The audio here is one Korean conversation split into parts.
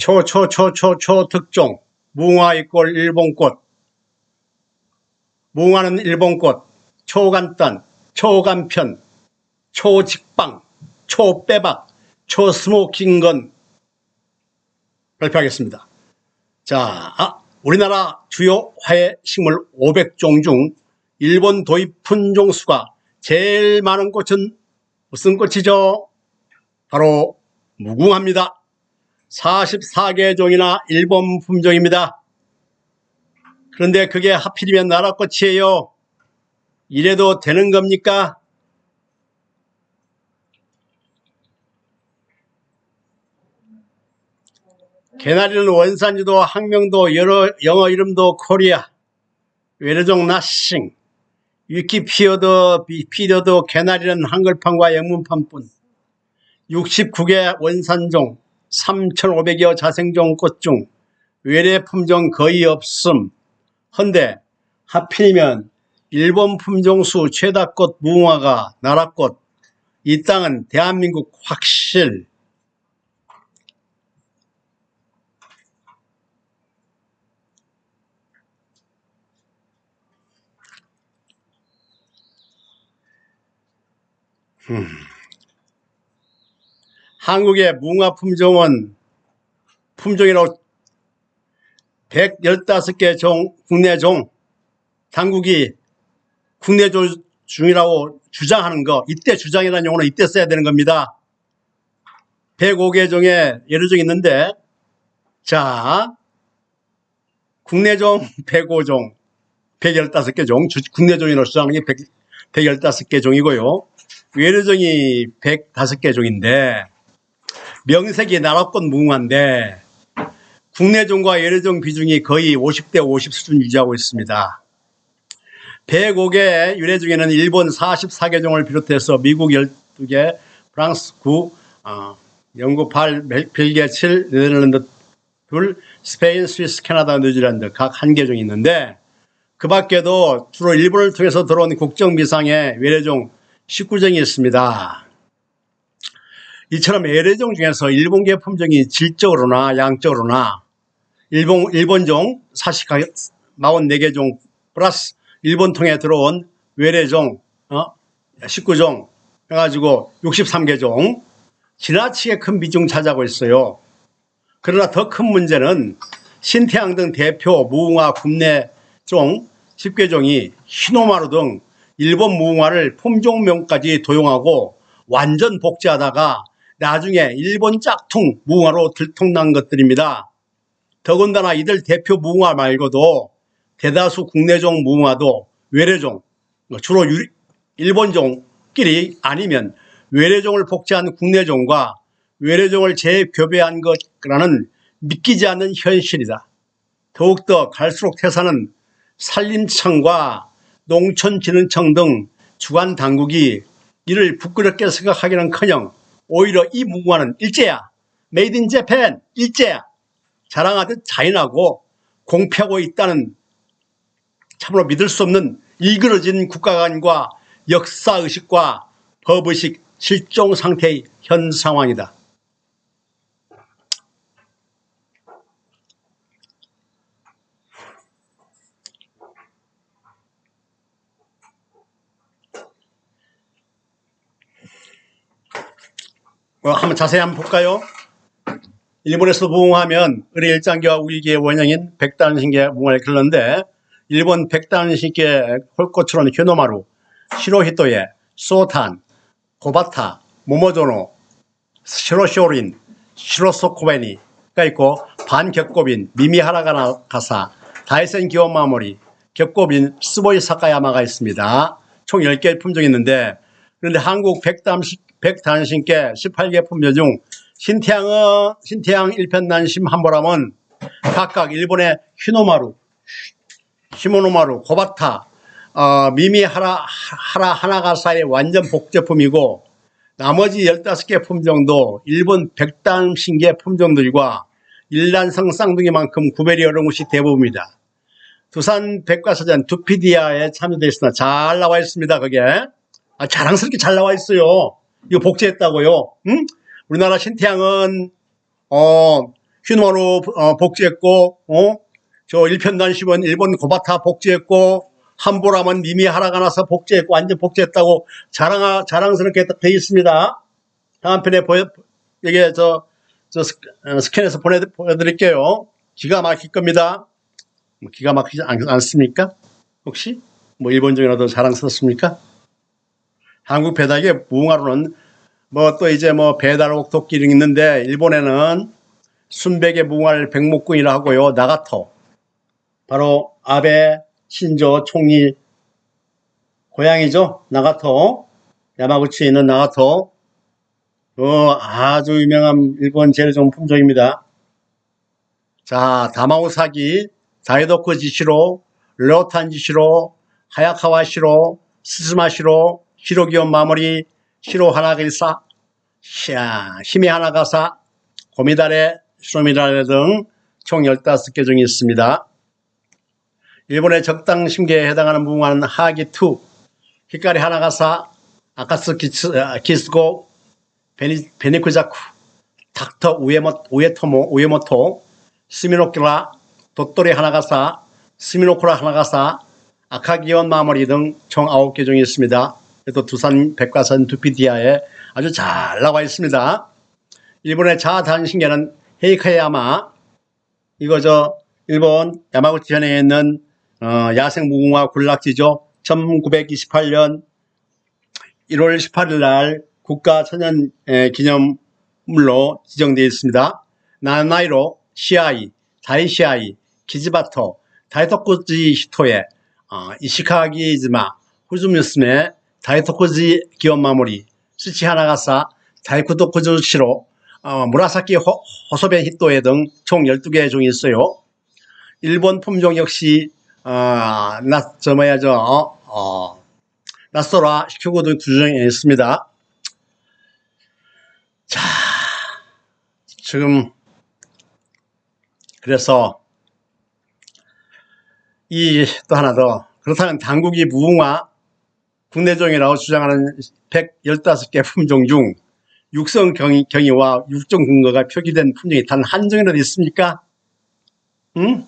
초초초초초 특종 무궁화 이꼴 일본꽃 무궁화는 일본꽃 초간단 초간편 초직방 초빼박 초스모킹건 발표하겠습니다. 자, 아, 우리나라 주요 화해 식물 500종 중 일본 도입 품종 수가 제일 많은 꽃은 무슨 꽃이죠? 바로 무궁화입니다. 44개 종이나 일본 품종입니다. 그런데 그게 하필이면 나라 꽃이에요. 이래도 되는 겁니까? 개나리는 원산지도 학명도 여러 영어 이름도 코리아 외래종 나싱 위키피어도 피디어도 개나리는 한글판과 영문판뿐 69개 원산종 3,500여 자생종 꽃 중 외래 품종 거의 없음. 헌데 하필이면 일본 품종수 최다꽃 무궁화가 나라꽃. 이 땅은 대한민국 확실 한국의 무궁화 품종은 품종이라고 115개 종, 국내 종, 당국이 국내 종 중이라고 주장하는 거, 이때 주장이라는 용어는 이때 써야 되는 겁니다. 105개 종에 여러 종 있는데, 자, 국내 종 105종, 115개 종, 주- 국내 종이라고 주장하는 게 100, 115개 종이고요. 외래종이 105개 종인데, 명색이 나라꽃 무궁화인데 국내 종과 외래종 비중이 거의 50대 50 수준 유지하고 있습니다. 105개 유래 중에는 일본 44개 종을 비롯해서 미국 12개, 프랑스 9, 어, 영국 8, 벨- 벨기에 7, 네덜란드 2, 스페인, 스위스, 캐나다, 뉴질랜드 각 한 개 종이 있는데 그 밖에도 주로 일본을 통해서 들어온 국정 비상의 외래종 19종이 있습니다. 이처럼 외래종 중에서 일본 계 품종이 질적으로나 양적으로나 일본, 일본종 44개 종 플러스 일본 통해 들어온 외래종 어? 19종 해가지고 63개 종 지나치게 큰 비중 차지하고 있어요. 그러나 더 큰 문제는 신태양 등 대표 무궁화 국내 종 10개 종이 히노마루 등 일본 무궁화를 품종명까지 도용하고 완전 복제하다가 나중에 일본 짝퉁 무궁화로 들통난 것들입니다. 더군다나 이들 대표 무궁화 말고도 대다수 국내종 무궁화도 외래종, 주로 유- 일본종끼리 아니면 외래종을 복제한 국내종과 외래종을 재교배한 것이라는 믿기지 않는 현실이다. 더욱더 갈수록 태사는 산림청과 농촌진흥청 등 주관 당국이 이를 부끄럽게 생각하기는커녕 오히려 이 무궁화는 일제야, 메이드 인 재팬 일제야 자랑하듯 자인하고 공표하고 있다는 참으로 믿을 수 없는 일그러진 국가관과 역사의식과 법의식 실종 상태의 현 상황이다. 어, 한번 자세히 한번 볼까요? 일본에서 무궁하면 의뢰 일장기와 우리기의 원형인 백단신계 무궁화를 길렀는데 일본 백단신계 홀꽃으로는 휴노마루, 시로히토에, 소탄, 고바타, 모모조노, 시로쇼린, 시로소코베니가 있고 반격고빈, 미미하라가나 가사, 다이센 기원마모리, 격고빈, 스보이 사카야마가 있습니다. 총 10개 품종이 있는데 그런데 한국 백담식, 백단신계 18개 품종 중 신태양은, 신태양 일편단심 한보람은 각각 일본의 히노마루, 시모노마루, 고바타, 어, 미미하라, 하라 하나가사의 완전 복제품이고 나머지 15개 품종도 일본 백단신계 품종들과 일란성 쌍둥이만큼 구별이 어려운 것이 대부분입니다. 두산 백과사전 두피디아에 참여되어 있으나 잘 나와 있습니다. 그게 아, 자랑스럽게 잘 나와 있어요. 이거 복제했다고요. 응? 우리나라 신태양은 어 휴노로 어, 복지했고, 어? 저 일편단심은 일본 고바타 복지했고, 함보라면 님이 하나가 나서 복지했고, 완전 복지했다고 자랑, 자랑스럽게 딱 되어 있습니다. 다음 편에 보여, 이게 저, 저 스, 어, 스캔해서 보내, 보여드릴게요. 기가 막힐 겁니다. 뭐 기가 막히지 않, 않습니까? 혹시? 뭐 일본적이라도 자랑스럽습니까? 한국 배달의 무궁화로는 뭐 또 이제 뭐 배달옥 도끼 있는데 일본에는 순백의 무궁화를 백목군이라 하고요. 나가토. 바로 아베 신조 총리 고향이죠. 나가토. 야마구치에 있는 나가토. 어, 아주 유명한 일본 제일종 품종입니다. 자, 다마오사기, 다이도크 지시로, 르오탄 지시로, 하야카와 시로, 스즈마 시로, 히로기온 마모리, 시로 하나길사, 샤, 히메 하나가사, 고미다레, 쇼미다레 등 총 15개 중이 있습니다. 일본의 적당 심계에 해당하는 무궁화는 하기2, 히카리 하나가사, 아카스 기스, 아, 기스고, 베니, 베니쿠자쿠, 닥터 우에모, 우에토모, 우에모토, 스미노키라, 도토리 하나가사, 스미노쿠라 하나가사, 아카기온 마모리 등 총 9개 중이 있습니다. 또 두산 백과선 두피디아에 아주 잘 나와 있습니다. 일본의 자단신계는 헤이카야마, 이거 저 일본 야마구치 현에 있는 어, 야생 무궁화 군락지죠. 1928년 1월 18일 날 국가 천연 에, 기념물로 지정되어 있습니다. 나나이로 시아이, 다이시아이, 기즈바토, 다이토쿠지 히토에 어, 이시카기즈마, 후즈뮤스메, 다이쿠도쿠즈시로, 어, 무라사키 호, 호소베 히토에 등 총 12개 종이 있어요. 일본 품종 역시 어, 나, 저 뭐야 저 어, 어, 나소라 시큐고 등 두 종이 있습니다. 자, 지금 그래서 이 또 하나 더 그렇다면 당국이 무궁화 국내종이라고 주장하는 115개 품종 중 육성 경위, 경위와 육종 근거가 표기된 품종이 단 한 종이라도 있습니까? 응?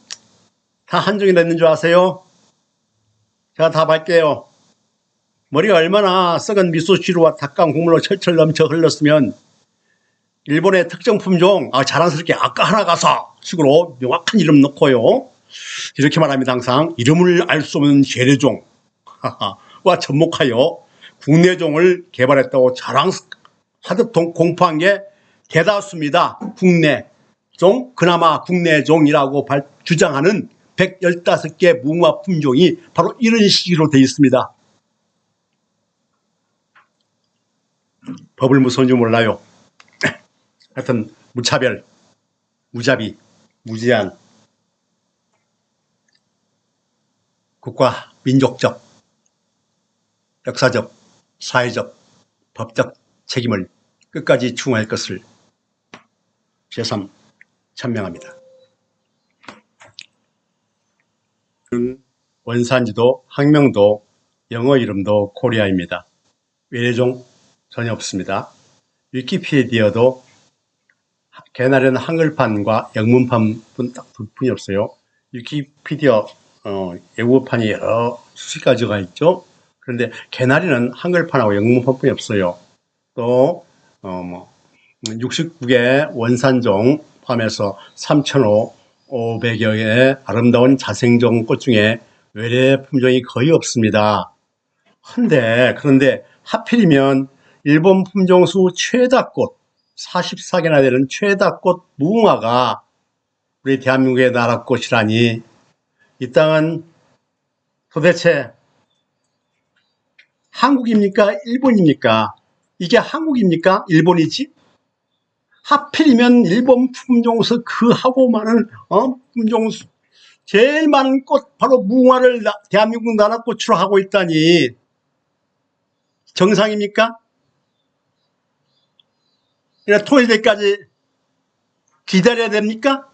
다 한 종이나 있는 줄 아세요? 제가 답할게요. 머리가 얼마나 썩은 미소시루와 닭강 국물로 철철 넘쳐 흘렀으면 일본의 특정 품종, 아, 자랑스럽게 아까 하나 가서 식으로 명확한 이름 넣고요. 이렇게 말합니다, 항상. 이름을 알 수 없는 재래종. 와 접목하여 국내종을 개발했다고 자랑하듯 동- 공포한 게 대다수입니다. 국내 종, 그나마 국내 종이라고 발- 주장하는 115개 무궁화 품종이 바로 이런 식으로 되어 있습니다. 법을 무서운지 몰라요. 하여튼 무차별, 무자비, 무제한, 국가 민족적, 역사적, 사회적, 법적 책임을 끝까지 추궁할 것을 제삼 천명합니다. 원산지도 학명도 영어 이름도 코리아입니다. 외래종 전혀 없습니다. 위키피디어도 개나리는 한글판과 영문판 딱두 분이 없어요. 위키피디어 어, 외국어판이 여러 수십 가지가 있죠. 그런데 개나리는 한글판하고 영문판뿐이 없어요. 또 어, 뭐 69개 원산종 포함해서 3,500여 개의 아름다운 자생종 꽃 중에 외래 품종이 거의 없습니다. 한데 그런데 하필이면 일본 품종수 최다꽃 44개나 되는 최다꽃 무궁화가 우리 대한민국의 나라꽃이라니 이 땅은 도대체 한국입니까? 일본입니까? 이게 한국입니까? 일본이지? 하필이면 일본 품종수 그 하고 많은 어? 품종수 제일 많은 꽃 바로 무궁화를 나- 대한민국 나라 꽃으로 하고 있다니 정상입니까? 이래 통일될까지 기다려야 됩니까?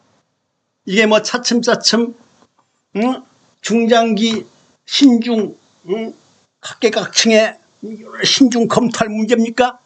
이게 뭐 차츰차츰 응? 중장기 신중 응? 각계각층의 신중 검토할 문제입니까?